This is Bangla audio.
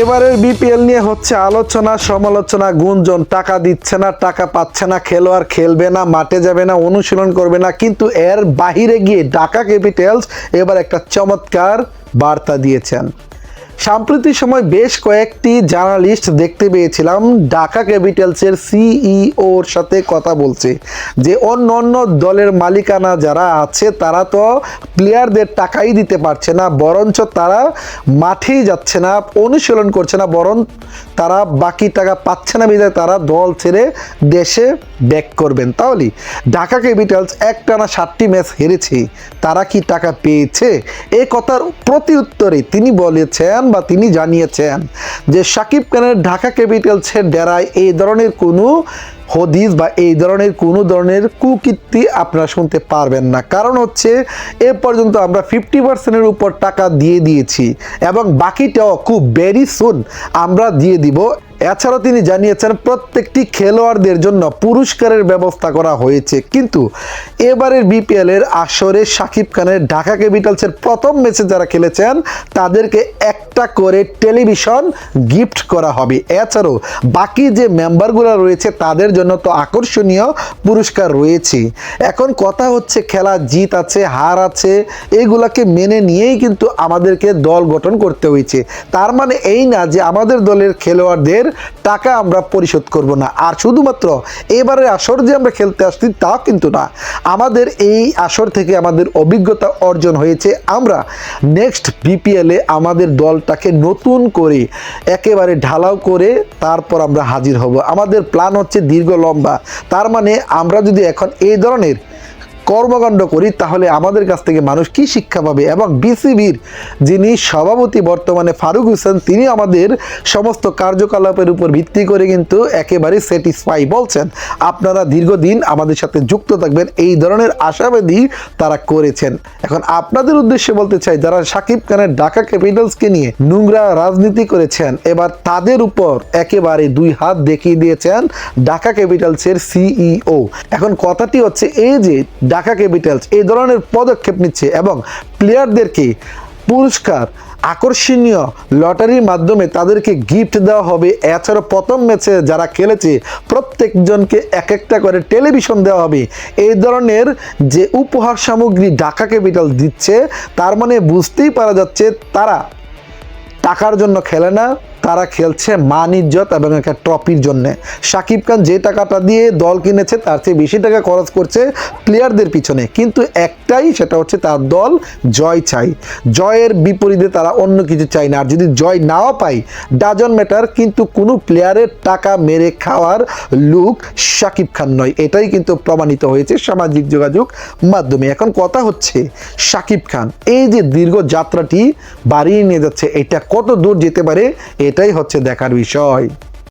এবারের বিপিএল নিয়ে হচ্ছে আলোচনা, সমালোচনা, গুঞ্জন, টাকা দিচ্ছে না, টাকা পাচ্ছে না, খেলোয়াড় খেলবে না, মাঠে যাবে না, অনুশীলন করবে না, কিন্তু এর বাহিরে গিয়ে ঢাকা ক্যাপিটালস এবার একটা চমৎকার বার্তা দিয়েছেন। সাম্প্রতিক সময় বেশ কয়েকটি জার্নালিস্ট দেখতে পেয়েছিলাম, ঢাকা ক্যাপিটালসের সিইওর সাথে কথা বলছে। যে অন্য অন্য দলের মালিকানা যারা আছে, তারা তো প্লেয়ারদের টাকাই দিতে পারছে না, বরঞ্চ তারা মাঠেই যাচ্ছে না, অনুশীলন করছে না, বরং তারা বাকি টাকা পাচ্ছে না বিধায় তারা দল ছেড়ে দেশে ব্যাক করবেন। তাহলে ঢাকা ক্যাপিটালস একটানা সাতটি ম্যাচ হেরেছে, তারা কি টাকা পেয়েছে? এ কথার প্রতি উত্তরে তিনি বলেছেন বা তিনি জানিয়েছেন যে সাকিব খানের ঢাকা ক্যাপিটালসের ডেরায় এই ধরনের কোনো হদিস বা এই ধরনের কোনো ধরনের কুকীর্তি আপনারা শুনতে পারবেন না। কারণ হচ্ছে এ পর্যন্ত আমরা ফিফটি পার্সেন্টের উপর টাকা দিয়ে দিয়েছি এবং বাকিটাও খুব ভেরি সুন আমরা দিয়ে দিব। এছাড়াও তিনি জানিয়েছেন, প্রত্যেকটি খেলোয়াড়দের জন্য পুরস্কারের ব্যবস্থা করা হয়েছে। কিন্তু এবারের বিপিএল এর আসরে সাকিব খানের ঢাকা ক্যাপিটালসের প্রথম ম্যাচে যারা খেলেছেন, তাদেরকে একটা করে টেলিভিশন গিফট করা হবে। এছাড়াও বাকি যে মেম্বারগুলো রয়েছে, তাদের জন্য তো আকর্ষণীয় পুরস্কার রয়েছে। এখন কথা হচ্ছে, খেলা জিত আছে, হার আছে, এগুলাকে মেনে নিয়েই কিন্তু আমাদেরকে দল গঠন করতে হয়েছে। তার মানে এই না যে আমাদের দলের খেলোয়াড়দের টাকা আমরা পরিশোধ করব না। আর শুধুমাত্র এবারে আসর যে আমরা খেলতে আসছি তাও কিন্তু না। আমাদের এই আসর থেকে আমাদের অভিজ্ঞতা অর্জন হয়েছে। আমরা নেক্সট বিপিএলে আমাদের দলটাকে নতুন করে একেবারে ঢালাও করে তারপর আমরা হাজির হব। আমাদের প্ল্যান হচ্ছে দীর্ঘ লম্বা। তার মানে আমরা যদি এখন এই ধরনের কর্মকাণ্ড করি, তাহলে আমাদের কাছ থেকে মানুষ কি শিক্ষা পাবে? এবং বিসিবির যিনি সভাপতি বর্তমানে ফারুক হোসেন, তিনি আমাদের সমস্ত কার্যকলাপের উপর ভিত্তি করে কিন্তু একেবারে স্যাটিসফাই বলছেন। আপনারা দীর্ঘদিন আমাদের সাথে যুক্ত থাকবেন, এই ধরনের আশাবাদী তারা করেছেন। এখন আপনাদের উদ্দেশ্যে বলতে চাই, যারা সাকিব খানের ঢাকা ক্যাপিটালসকে নিয়ে নোংরা রাজনীতি করেছেন, এবার তাদের উপর একেবারে দুই হাত দেখিয়ে দিয়েছেন ঢাকা ক্যাপিটালসের সিইও। এখন কথাটি হচ্ছে এই যে ঢাকা ক্যাপিটালস এই ধরনের পদক্ষেপ নিচ্ছে এবং প্লেয়ারদেরকে পুরস্কার আকর্ষণীয় লটারির মাধ্যমে তাদেরকে গিফট দেওয়া হবে। এছাড়া প্রথম ম্যাচে যারা খেলেছে, প্রত্যেকজনকে এক একটা করে টেলিভিশন দেওয়া হবে। এই ধরনের যে উপহার সামগ্রী ঢাকা ক্যাপিটাল দিচ্ছে, তার মানে বুঝতেই পারা যাচ্ছে তারা টাকার জন্য খেলে না। তারা খেলছে মান ইজ্জত এবং একটা ট্রফির জন্য। সাকিব খান যে টাকাটা দিয়ে দল কিনেছে, তার চেয়ে বেশি টাকা খরচ করছে প্লেয়ারদের পিছনে। কিন্তু একটাই সেটা হচ্ছে তার দল জয় চাই। জয়ের বিপরীতে তারা অন্য কিছু চাই না। আর যদি জয় নাও পাই ডাজন ম্যাটার। কিন্তু কোনো প্লেয়ারের টাকা মেরে খাওয়ার লুক সাকিব খান নয়। এটাই কিন্তু প্রমাণিত হয়েছে সামাজিক যোগাযোগ মাধ্যমে। এখন কথা হচ্ছে সাকিব খান, এই যে দীর্ঘ যাত্রাটি বাড়িয়ে নিয়ে যাচ্ছে, এটা কত দূর যেতে পারে এটাই হচ্ছে দেখার বিষয়।